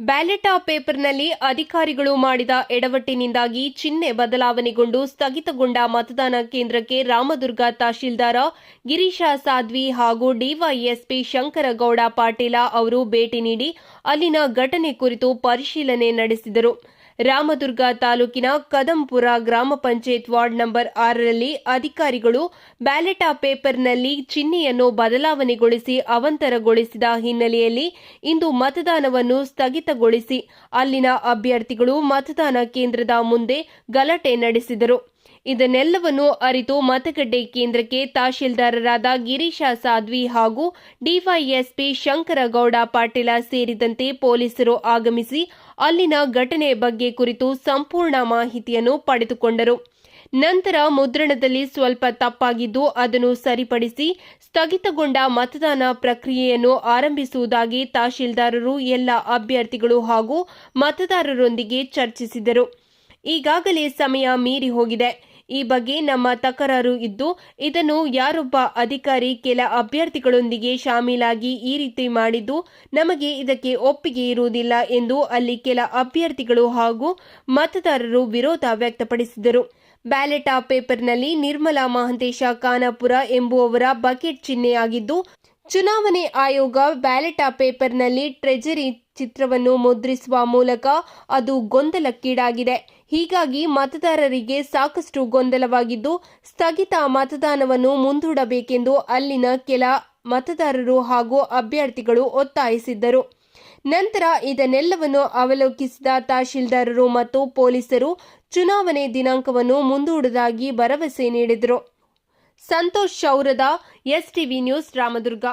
Ballot ಪೇಪರ್ನಲ್ಲಿ ಅಧಿಕಾರಿಗಳು ಮಾಡಿದ ಎಡವಟ್ಟಿನಿಂದಾಗಿ ಚಿಹ್ನೆ ಬದಲಾವಣೆಗೊಂಡು ಸ್ಥಗಿತಗೊಂಡ ಮತದಾನ ಕೇಂದ್ರಕ್ಕೆ ರಾಮದುರ್ಗ ತಹಶೀಲ್ದಾರ ಗಿರೀಶ ಸಾಧ್ವಿ ಹಾಗೂ ಡಿವೈಎಸ್ಪಿ ಶಂಕರಗೌಡ ಪಾಟೀಲ ಅವರು ಭೇಟಿ ನೀಡಿ ಅಲ್ಲಿನ ಘಟನೆ ಕುರಿತು ಪರಿಶೀಲನೆ ನಡೆಸಿದರು. ರಾಮದುರ್ಗ ತಾಲೂಕಿನ ಕದಂಪುರ ಗ್ರಾಮ ಪಂಚಾಯತ್ ವಾರ್ಡ್ ನಂಬರ್ ಆರರಲ್ಲಿ ಅಧಿಕಾರಿಗಳು ಬ್ಯಾಲೆಟ್ ಪೇಪರ್ನಲ್ಲಿ ಚಿಹ್ನೆಯನ್ನು ಬದಲಾವಣೆಗೊಳಿಸಿ ಅವಂತರಗೊಳಿಸಿದ ಹಿನ್ನೆಲೆಯಲ್ಲಿ ಇಂದು ಮತದಾನವನ್ನು ಸ್ಥಗಿತಗೊಳಿಸಿ, ಅಲ್ಲಿನ ಅಭ್ಯರ್ಥಿಗಳು ಮತದಾನ ಕೇಂದ್ರದ ಮುಂದೆ ಗಲಾಟೆ ನಡೆಸಿದರು. ಇದನ್ನೆಲ್ಲವನ್ನು ಅರಿತು ಮತಗಟ್ಟೆ ಕೇಂದ್ರಕ್ಕೆ ತಹಶೀಲ್ದಾರರಾದ ಗಿರೀಶ ಸಾಧ್ವಿ ಹಾಗೂ ಡಿವೈಎಸ್ಪಿ ಶಂಕರಗೌಡ ಪಾಟೀಲ ಸೇರಿದಂತೆ ಪೊಲೀಸರು ಆಗಮಿಸಿ ಅಲ್ಲಿನ ಘಟನೆ ಬಗ್ಗೆ ಕುರಿತು ಸಂಪೂರ್ಣ ಮಾಹಿತಿಯನ್ನು ಪಡೆದುಕೊಂಡರು. ನಂತರ ಮುದ್ರಣದಲ್ಲಿ ಸ್ವಲ್ಪ ತಪ್ಪಾಗಿದ್ದು ಅದನ್ನು ಸರಿಪಡಿಸಿ ಸ್ಥಗಿತಗೊಂಡ ಮತದಾನ ಪ್ರಕ್ರಿಯೆಯನ್ನು ಆರಂಭಿಸುವುದಾಗಿ ತಹಶೀಲ್ದಾರರು ಎಲ್ಲ ಅಭ್ಯರ್ಥಿಗಳು ಹಾಗೂ ಮತದಾರರೊಂದಿಗೆ ಚರ್ಚಿಸಿದರು. ಈಗಾಗಲೇ ಸಮಯ ಮೀರಿ ಹೋಗಿದೆ. ಈ ಬಗ್ಗೆ ನಮ್ಮ ತಕರಾರು ಇದ್ದು, ಇದನ್ನು ಯಾರೊಬ್ಬ ಅಧಿಕಾರಿ, ಕೆಲ ಅಭ್ಯರ್ಥಿಗಳೊಂದಿಗೆ ಶಾಮೀಲಾಗಿ ಈ ರೀತಿ ಮಾಡಿದ್ದು, ನಮಗೆ ಇದಕ್ಕೆ ಒಪ್ಪಿಗೆ ಇರುವುದಿಲ್ಲ ಎಂದು ಅಲ್ಲಿ ಕೆಲ ಅಭ್ಯರ್ಥಿಗಳು ಹಾಗೂ ಮತದಾರರು ವಿರೋಧ ವ್ಯಕ್ತಪಡಿಸಿದರು. ಬ್ಯಾಲೆಟ್ ಪೇಪರ್ನಲ್ಲಿ ನಿರ್ಮಲಾ ಮಹಂತೇಶ ಕಾನಾಪುರ ಎಂಬುವವರ ಬಕೆಟ್ ಚಿಹ್ನೆಯಾಗಿದ್ದು, ಚುನಾವಣೆ ಆಯೋಗ ಬ್ಯಾಲೆಟ್ ಪೇಪರ್ನಲ್ಲಿ ಟ್ರೆಜರಿ ಚಿತ್ರವನ್ನು ಮುದ್ರಿಸುವ ಮೂಲಕ ಅದು ಗೊಂದಲಕ್ಕೀಡಾಗಿದೆ. ಹೀಗಾಗಿ ಮತದಾರರಿಗೆ ಸಾಕಷ್ಟು ಗೊಂದಲವಾಗಿದ್ದು ಸ್ಥಗಿತ ಮತದಾನವನ್ನು ಮುಂದೂಡಬೇಕೆಂದು ಅಲ್ಲಿನ ಕೆಲ ಮತದಾರರು ಹಾಗೂ ಅಭ್ಯರ್ಥಿಗಳು ಒತ್ತಾಯಿಸಿದ್ದರು. ನಂತರ ಇದನ್ನೆಲ್ಲವನ್ನು ಅವಲೋಕಿಸಿದ ತಹಶೀಲ್ದಾರರು ಮತ್ತು ಪೊಲೀಸರು ಚುನಾವಣೆ ದಿನಾಂಕವನ್ನು ಮುಂದೂಡುವುದಾಗಿ ಭರವಸೆ ನೀಡಿದರು. Santosh ಶೌರದ STV news, Ramdurg.